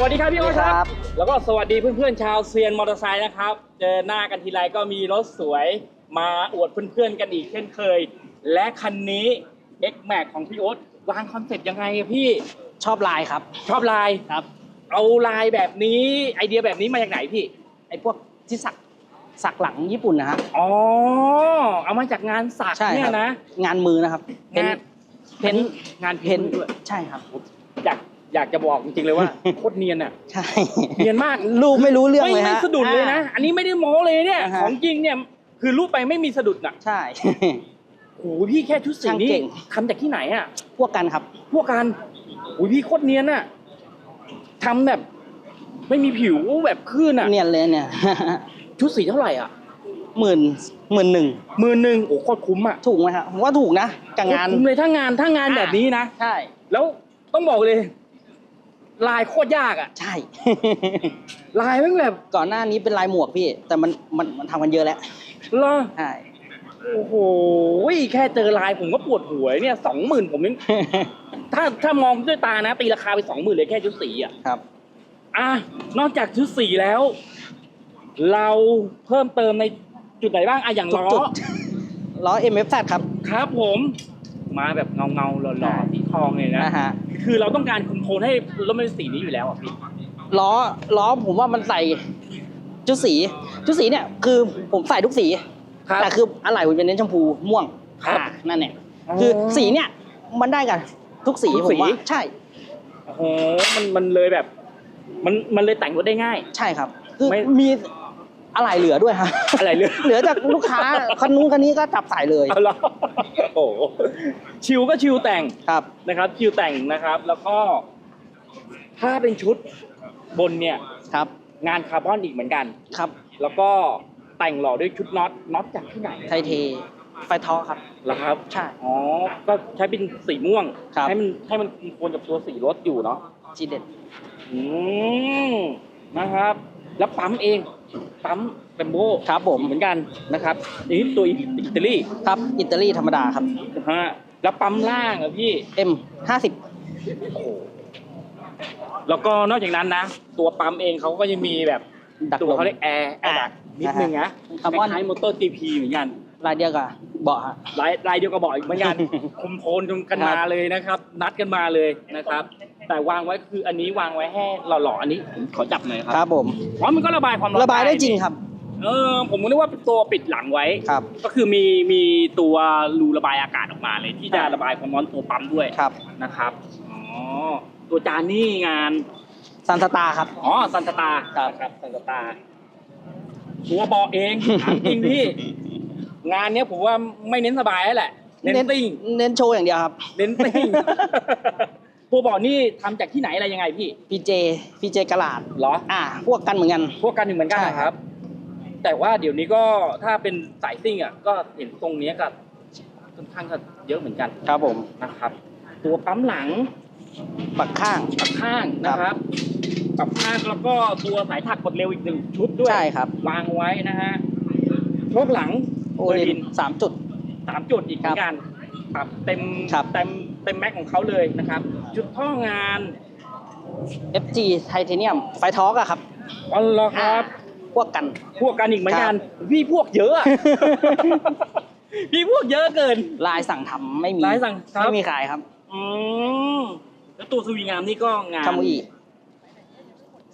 สวัสดีครับพี่โอ๊ตคครัรับบแล้วก็สวัสดีเพื่อนๆชาวเซียนมอเตอร์ไซค์นะครับ เจอหน้ากันทีไรก็มีรถสวยมาอวดเพื่อนๆกันอีกเช่นเคย และคันนี้ X Max ของพี่โอ๊ตวางคอนเซ็ปต์ยังไงอะพี่ชอบลายครับ ชอบลายครับ เอาลายแบบนี้ไอเดียแบบนี้มาจากไหนพี่ ไอ้พวกที่สักสักหลังญี่ปุ่นนะฮะอ๋อเอามาจากงานสักใช่เนี่ครัยบนะ งานมือนะครับเพ้นงาน เพ้นงานเพ้นด้วย ใช่ครับ อยาก อยากจะบอกจริงๆเลยว่า โคตรเนียนอะใช่เนียนมากรูปไม่รู้เรื่องไม่เลยไม่ฮะ สะดุดเลยนะ อันนี้ไม่ได้โม้เลยเนี่ยอ่าฮะ ของจริงเนี่ยคือรูปไปไม่มีสะดุดน่ะใช่ โอ้โหพี่แค่ชุดสีช่างนี้เก่ง ทำจากที่ไหนอะ พวกกันครับ พวกกันโอ้ยพี่โคตรเนียนอะทำแบบ ไม่มีผิวแบบคลื่นอะเนียนเลยเนี่ย ชุดสีเท่าไหร่อะหมื่นหมื่นหนึ่งหมื่นหนึ่งโอ้โคตรคุ้มอะถูกไหมครับผมว่าถูกนะกับงาน คุ้มเลยถ้างานถ้างานแบบนี้นะ ใช่ แล้วต้องบอกเลย ลายโคตรยากอะ ใช่ ลายแม่งแบบก่อนหน้านี้เป็นลายหมวกพี่ แต่มันมันมันทำกันเยอะแล้วเหรอใช่ โอ้โหแค่เจอลายผมก็ปวดหัวเนี่ยสองหมื่นผมยัง ถ้าถ้ามองด้วยตานะตีราคาไปสองหมื่นเลยแค่ชุดสีอะครับ อะนอกจากชุดสีแล้ว เราเพิ่มเติมในจุดไหนบ้างอะอย่างล้อจุดล้อ MFZ ครับ ครับผม มาแบบเงาเงาๆหล่อใช่ๆสี ทองเลยนะนะฮะ คือเราต้องการคุมโทนให้รถมันเป็นสีนี้อยู่แล้วอะพี่ ล้อล้อผมว่ามันใส่ชุดสีชุดสีเนี่ยคือผมใส่ทุกสี ครับแต่คืออะไรผมจะเน้นชมพูม่วงครับอ่านั่นเนี่ยคือสีเนี่ยมันได้กันทุกสีทุกผสี มว่าใช่โอ้โหมันมันเลยแบบ มันมันเลยแต่งรถได้ง่าย ใช่ครับ คือไม่ มี อะไรเหลือด้วยฮะอะไรเลยเหลือจากลูกค้าคันนู้นคันนี้ก็จับใส่เลยเอาละโอ้โหชิวก็ชิวแต่งครับ นะครับ ชิวแต่งนะครับ แล้วก็ ถ้าเป็นชุดบนเนี่ย ครับ งานคาร์บอนอีกเหมือนกัน ครับ แล้วก็แต่งหล่อด้วยชุดน็อตน็อตจากที่ไหนไทเทไฟท้อครับเหรอครับ ใช่ อ๋อ ก็ใช้เป็นสีม่วง ครับ ให้มันให้มันควรกับตัวสีรถอยู่เนาะ จีเด็ด อืมนะครับ แล้วปั๊มเอง ปั๊มเบมโบครับผม เหมือนกันนะครับอันนี้ตัวอิตาลีครับ อิตาลีธรรมดาครับนะฮะแล้วปั๊มล่างอะพี่ M ห้าสิบโอ้โหแล้วก็นอกจากนั้นนะ ตัวปั๊มเองเขาก็ยังมีแบบดักตัวลมเขาเรียกแอร์แอร์ดักนิดนึงนะคาร์บอนคล้ายๆมอเตอร์ GP เหมือนกันลายเดียวกับเบาะฮะลายลายเดียวกับบ่อยเหมือนกันคุมโทนกันมาเลยนะครับ นัดกันมาเลยนะครับ แต่วางไว้คืออันนี้วางไว้ให้หล่อๆอันนี้ผมขอจับหน่อยคครัรับบผมเพราะมันก็ระบายความร้อนระบายได้จริงครับ เออผมนึกว่าเป็นตัวปิดหลังไว้ ครับ ก็คือมีมีตัวรูระบายอากาศออกมาเลย ที่จะครับระบายความร้อนตัวปั๊มด้วยครับนะครับอ๋อตัวจานนี่งาน ซันสตาร์ครับ อ๋อซันสตาร์ครับนะครับซันสตาร์ตัวเบาะเองถามจริงพี่ งานเนี้ยผมว่าไม่เน้นสบายแล้วแหละเน้นติ้งเน้นโชว์อย่างเดียวครับ เน้นติ้ง ตัวเบาะนี่ทำจากที่ไหนอะไรยังไงพี่พีเจพีเจกระลาด เหรอ อ่า พวกกันเหมือนกัน พวกกันเหมือนกันใช่ นะครับ แต่ว่าเดี๋ยวนี้ก็ถ้าเป็นสายซิ่งอะก็เห็นตรงเนี้ยก็ค่อนข้างก็เยอะเหมือนกันครับผมนะครับ ตัวปั๊มหลังปักข้างปรับข้างนะครับปรับข้างแล้วก็ตัวสายถักกดเร็วอีกหนึ่งชุดด้วยใช่ครับ วางไว้นะฮะโชคหลังโอเบอร์ลิลินนสามจุด สามจุดอีกเหมือนกันปรับเต็มครับ เต็มเต็มแม็กของเขาเลยนะครับจุดท่องาน FG ไทเทเนียมไฟทอกอะครับอ๋อเหรอครับ พวกกัน พวกกันอีกเหมือนกันครับพี่พวกเยอะอะ พี่พวกเยอะเกิน ลายสั่งทำไม่มีลายสั่งครับไม่มีขายครับอืมแล้วตัวสวีงามนี่ก็งาน คามุอี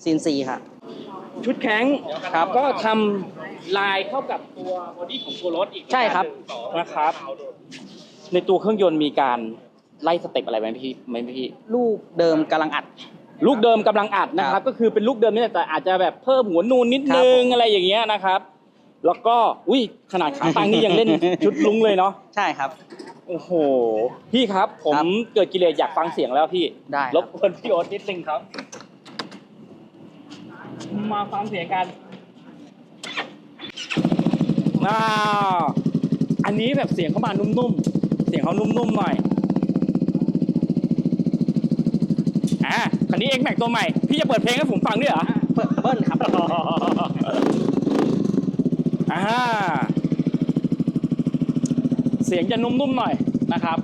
ซีนซีครับ ชุดแข็งครับก็ทำลายเข้ากับตัวบอดี้ของตัวรถอีกใช่ครับ นะครับ ในตัวเครื่องยนต์มีการ ไล่สเต็ปอะไรไหมพี่ไหมพี่ ลูกเดิมกำลังอัด ลูกเดิมกำลังอัดนะคครัรับบก็คือเป็นลูกเดิมนี่แหละแต่อาจจะแบบเพิ่มหัวนูนนิดครับนึงผม อะไรอย่างเงี้ยนะครับ แล้วก็อุ้ยขนาดขาตั้งนี่ยังเล่น ชุดลุงเลยเนาะใช่ครับ โอ้โหพี่ครับ ผมครับเกิดกิเลสอยากฟังเสียงแล้วพี่ได้รครับบกวนพี่โอ๊ตนิดนึงครับ มาฟังเสียงกันอ้าวอันนี้แบบเสียงเข้ามานุ่มๆเสียงเขานุ่มๆหน่อย อะคันนี้เอ็กแม็กตัวใหม่ พี่จะเปิดเพลงให้ผมฟังด้วยเหรอเบิ้ลเบิ้ลครับอ่าเสียงจะนุ่มๆหน่อยนะครับ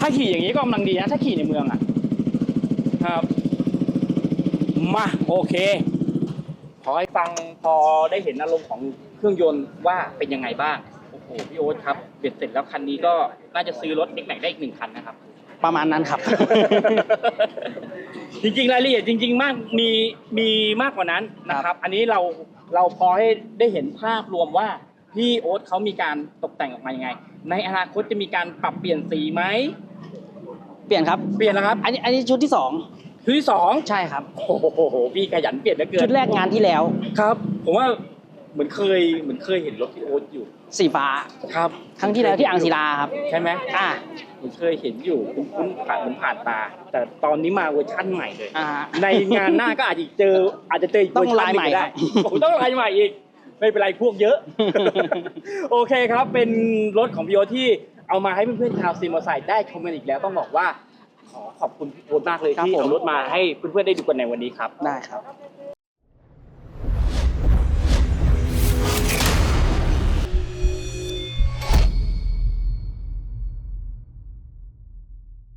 ถ้าขี่อย่างนี้ก็กำลังดีนะ ถ้าขี่ในเมืองอะ ครับ มาโอเคขอให้ฟังพอได้เห็นอารมณ์ของเครื่องยนต์ว่าเป็นยังไงบ้าง โอ้โห พี่โอ๊ตครับเบ็ดเสร็จแล้วคันนี้ก็น่าจะซื้อรถ X Max ได้อีกหนึ่งคันนะครับ ประมาณนั้นครับ จริงๆรายละเอียดจริง ๆ มากมีมีมากกว่านั้นนะครับ อันนี้เราเราพอให้ได้เห็นภาพรวมว่าพี่โอ๊ตเขามีการตกแต่งออกมายังไง ในอนาคตจะมีการปรับเปลี่ยนสีไหมเปลี่ยนครับ เปลี่ยนนะครับอันนี้อันนี้ชุดที่สองชุดที่สองใช่ครับ โอ้โหพี่ขยันเปลี่ยนเหลือเกินชุดแรกงานที่แล้วครับ ผมว่า เหมือนเคยเหมือนเคยเห็นรถพี่โอ๊ตอยู่ สีฟ้า ครับครั้งที่แล้วที่อ่างศิลาครับ ใช่ไหมอ่าผมเคยเห็นอยู่คุ้นๆผ่านผ่านตา แต่ตอนนี้มาเวอร์ชั่นใหม่เลย อ่าในงานหน้าก็อาจจะเจออาจจะเจออีกต้องเวร์ชันนึ่ลายใหม่ก็ได้ครับโอ้โหต้องลายใหม่อีก ไม่เป็นไรพวกเยอะ โอเคครับเป็นรถของพี่โอตที่เอามาให้เพื่อนๆชาวซีมอไซค์ได้ชมกันอีกแล้วต้องบอกว่า ขอขอบคุณพี่โอ๊ตมากเลยครับที่ผม เอารถมาให้เพื่อนๆได้ดูกันในวันนี้ครับ ได้ครับ